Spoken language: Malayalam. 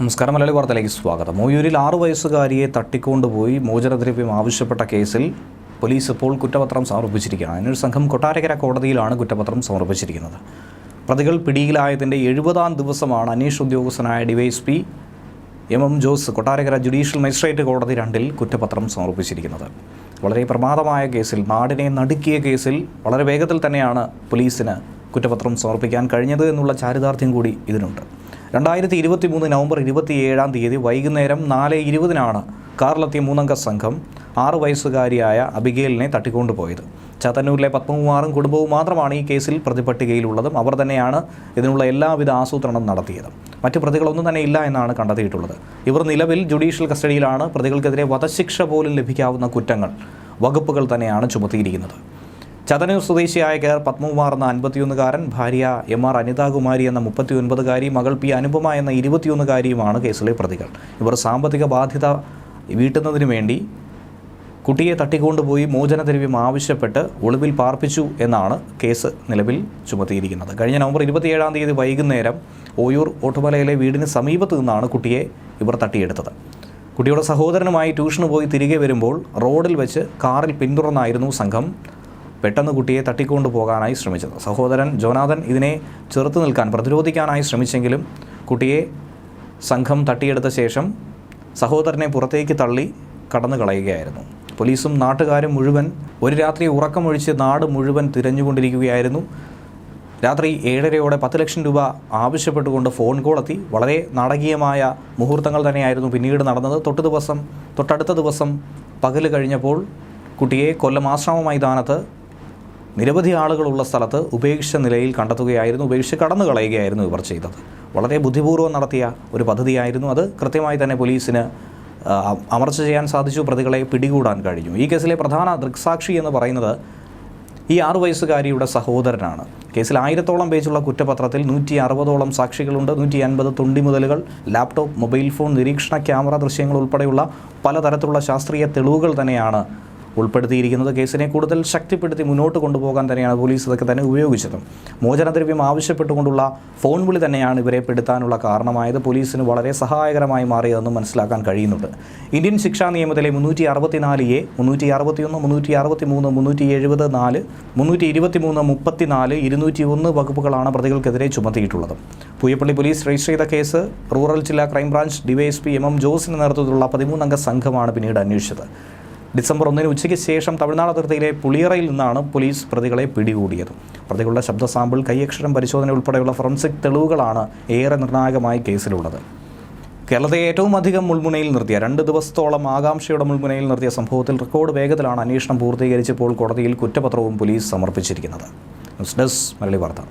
നമസ്കാരം മലയാളി വാർത്തയിലേക്ക് സ്വാഗതം. മൂയൂരിൽ ആറു വയസ്സുകാരിയെ തട്ടിക്കൊണ്ടുപോയി മോചനദ്രവ്യം ആവശ്യപ്പെട്ട കേസിൽ പോലീസ് ഇപ്പോൾ കുറ്റപത്രം സമർപ്പിച്ചിരിക്കുകയാണ്. അതിനൊരു സംഘം കൊട്ടാരക്കര കോടതിയിലാണ് കുറ്റപത്രം സമർപ്പിച്ചിരിക്കുന്നത്. പ്രതികൾ പിടിയിലായതിന്റെ എഴുപതാം ദിവസമാണ് അന്വേഷണ ഉദ്യോഗസ്ഥനായ DYSP M M Jose Kottarakkara judicial magistrate കോടതി രണ്ടിൽ കുറ്റപത്രം സമർപ്പിച്ചിരിക്കുന്നത്. വളരെ പ്രമാദമായ കേസിൽ നാടിനെ നടുക്കിയ കേസിൽ വളരെ വേഗത്തിൽ തന്നെയാണ് പോലീസിന് കുറ്റപത്രം സമർപ്പിക്കാൻ കഴിഞ്ഞത് എന്നുള്ള ചാരിതാർത്ഥ്യം കൂടി ഇതിനുണ്ട്. രണ്ടായിരത്തി ഇരുപത്തി മൂന്ന് നവംബർ ഇരുപത്തിയേഴാം തീയതി വൈകുന്നേരം നാല് ഇരുപതിനാണ് കാറിലെത്തിയ മൂന്നംഗ സംഘം ആറു വയസ്സുകാരിയായ അബിഗേലിനെ തട്ടിക്കൊണ്ടുപോയത്. ചാത്തന്നൂരിലെ പത്മകുമാറും കുടുംബവും മാത്രമാണ് ഈ കേസിൽ പ്രതിപട്ടികയിലുള്ളതും. അവർ തന്നെയാണ് ഇതിനുള്ള എല്ലാവിധ ആസൂത്രണം നടത്തിയത്. മറ്റ് പ്രതികളൊന്നും തന്നെ ഇല്ല എന്നാണ് കണ്ടെത്തിയിട്ടുള്ളത്. ഇവർ നിലവിൽ ജുഡീഷ്യൽ കസ്റ്റഡിയിലാണ്. പ്രതികൾക്കെതിരെ വധശിക്ഷ പോലും ലഭിക്കാവുന്ന കുറ്റങ്ങൾ വകുപ്പുകൾ തന്നെയാണ് ചുമത്തിയിരിക്കുന്നത്. ചതനൂർ സ്വദേശിയായ കെ ആർ പത്മകുമാർ എന്ന അൻപത്തിയൊന്നുകാരൻ ഭാര്യ എം ആർ അനിതാകുമാരി എന്ന മുപ്പത്തിയൊൻപതുകാരി മകൾ പി അനുപമ എന്ന ഇരുപത്തിയൊന്നുകാരിയുമാണ് കേസിലെ പ്രതികൾ. ഇവർ സാമ്പത്തിക ബാധ്യത വീട്ടുന്നതിന് വേണ്ടി കുട്ടിയെ തട്ടിക്കൊണ്ടുപോയി മോചനദ്രവ്യം ആവശ്യപ്പെട്ട് ഒളിവിൽ പാർപ്പിച്ചു എന്നാണ് കേസ് നിലവിൽ ചുമത്തിയിരിക്കുന്നത്. കഴിഞ്ഞ നവംബർ ഇരുപത്തിയേഴാം തീയതി വൈകുന്നേരം ഓയൂർ ഓട്ടുമലയിലെ വീടിന് സമീപത്ത് നിന്നാണ് കുട്ടിയെ ഇവർ തട്ടിയെടുത്തത്. കുട്ടിയുടെ സഹോദരനുമായി ട്യൂഷന് പോയി തിരികെ വരുമ്പോൾ റോഡിൽ വെച്ച് കാറിൽ പിന്തുടർന്നായിരുന്നു സംഘം. പെട്ടെന്ന് കുട്ടിയെ തട്ടിക്കൊണ്ടു പോകാനായി ശ്രമിച്ചത്. സഹോദരൻ ജോനാഥൻ ഇതിനെ ചെറുത്തു നിൽക്കാൻ പ്രതിരോധിക്കാനായി ശ്രമിച്ചെങ്കിലും കുട്ടിയെ സംഘം തട്ടിയെടുത്ത ശേഷം സഹോദരനെ പുറത്തേക്ക് തള്ളി കടന്നു കളയുകയായിരുന്നു. പോലീസും നാട്ടുകാരും മുഴുവൻ ഒരു രാത്രി ഉറക്കമൊഴിച്ച് നാട് മുഴുവൻ തിരഞ്ഞുകൊണ്ടിരിക്കുകയായിരുന്നു. രാത്രി ഏഴരയോടെ പത്ത് ലക്ഷം രൂപ ആവശ്യപ്പെട്ടുകൊണ്ട് ഫോൺ കോൾ എത്തി വളരെ നാടകീയമായ മുഹൂർത്തങ്ങൾ തന്നെയായിരുന്നു പിന്നീട് നടന്നത്. തൊട്ട് ദിവസം തൊട്ടടുത്ത ദിവസം പകൽ കഴിഞ്ഞപ്പോൾ കുട്ടിയെ കൊല്ലം ആശ്രമ മൈതാനത്ത് നിരവധി ആളുകളുള്ള സ്ഥലത്ത് ഉപേക്ഷിച്ച നിലയിൽ കണ്ടെത്തുകയായിരുന്നു ഉപേക്ഷിച്ച് കടന്നു കളയുകയായിരുന്നു ഇവർ ചെയ്തത്. വളരെ ബുദ്ധിപൂർവം നടത്തിയ ഒരു പദ്ധതിയായിരുന്നു അത്. കൃത്യമായി തന്നെ പോലീസിന് അമർച്ച ചെയ്യാൻ സാധിച്ചു പ്രതികളെ പിടികൂടാൻ കഴിഞ്ഞു. ഈ കേസിലെ പ്രധാന ദൃക്സാക്ഷി എന്ന് പറയുന്നത് ഈ ആറു വയസ്സുകാരിയുടെ സഹോദരനാണ്. കേസിൽ ആയിരത്തോളം പേജുള്ള കുറ്റപത്രത്തിൽ നൂറ്റി അറുപതോളം സാക്ഷികളുണ്ട് നൂറ്റി അൻപത് തുണ്ടിമുതലുകൾ ലാപ്ടോപ്പ് മൊബൈൽ ഫോൺ നിരീക്ഷണ ക്യാമറ ദൃശ്യങ്ങൾ ഉൾപ്പെടെയുള്ള പലതരത്തിലുള്ള ശാസ്ത്രീയ തെളിവുകൾ തന്നെയാണ് ഉൾപ്പെടുത്തിയിരിക്കുന്നത് കേസിനെ കൂടുതൽ ശക്തിപ്പെടുത്തി മുന്നോട്ട് കൊണ്ടുപോകാൻ തന്നെയാണ് പോലീസ് ഇതൊക്കെ തന്നെ ഉപയോഗിച്ചതും. മോചനദ്രവ്യം ആവശ്യപ്പെട്ടുകൊണ്ടുള്ള ഫോൺ വിളി തന്നെയാണ് ഇവരെ പെടുത്താനുള്ള കാരണമായത്. പോലീസിന് വളരെ സഹായകരമായി മാറിയതെന്ന് മനസ്സിലാക്കാൻ കഴിയുന്നുണ്ട്. ഇന്ത്യൻ ശിക്ഷാ നിയമത്തിലെ മുന്നൂറ്റി അറുപത്തിനാല് എ മുന്നൂറ്റി അറുപത്തിയൊന്ന് മുന്നൂറ്റി അറുപത്തി മൂന്ന് മുന്നൂറ്റി എഴുപത് നാല് മുന്നൂറ്റി ഇരുപത്തി മൂന്ന് മുപ്പത്തിനാല് ഇരുന്നൂറ്റി ഒന്ന് വകുപ്പുകളാണ് പ്രതികൾക്കെതിരെ ചുമത്തിയിട്ടുള്ളത്. പൂയപ്പള്ളി പോലീസ് രജിസ്റ്റർ ചെയ്ത കേസ് റൂറൽ ജില്ലാ crime branch DYSP M M ജോസിന് നേതൃത്വത്തിലുള്ള പതിമൂന്നംഗ സംഘമാണ് പിന്നീട് അന്വേഷിച്ചത്. ഡിസംബർ ഒന്നിന് ഉച്ചയ്ക്ക് ശേഷം തമിഴ്നാട് അതിർത്തിയിലെ പുളിയറയിൽ നിന്നാണ് പോലീസ് പ്രതികളെ പിടികൂടിയത്. പ്രതികളുടെ ശബ്ദ സാമ്പിൾ കൈയക്ഷരം പരിശോധന ഉൾപ്പെടെയുള്ള ഫോറൻസിക് തെളിവുകളാണ് ഏറെ നിർണായകമായി കേസിലുള്ളത്. കേരളത്തെ ഏറ്റവും അധികം മുൾമുനയിൽ നിർത്തിയ രണ്ട് ദിവസത്തോളം ആകാംക്ഷയുടെ മുൾമുനയിൽ നിർത്തിയ സംഭവത്തിൽ റെക്കോർഡ് വേഗത്തിലാണ് അന്വേഷണം പൂർത്തീകരിച്ചപ്പോൾ കോടതിയിൽ കുറ്റപത്രവും പോലീസ് സമർപ്പിച്ചിരിക്കുന്നത്. ന്യൂസ് ഡെസ്ക് മലയാളി വാർത്ത.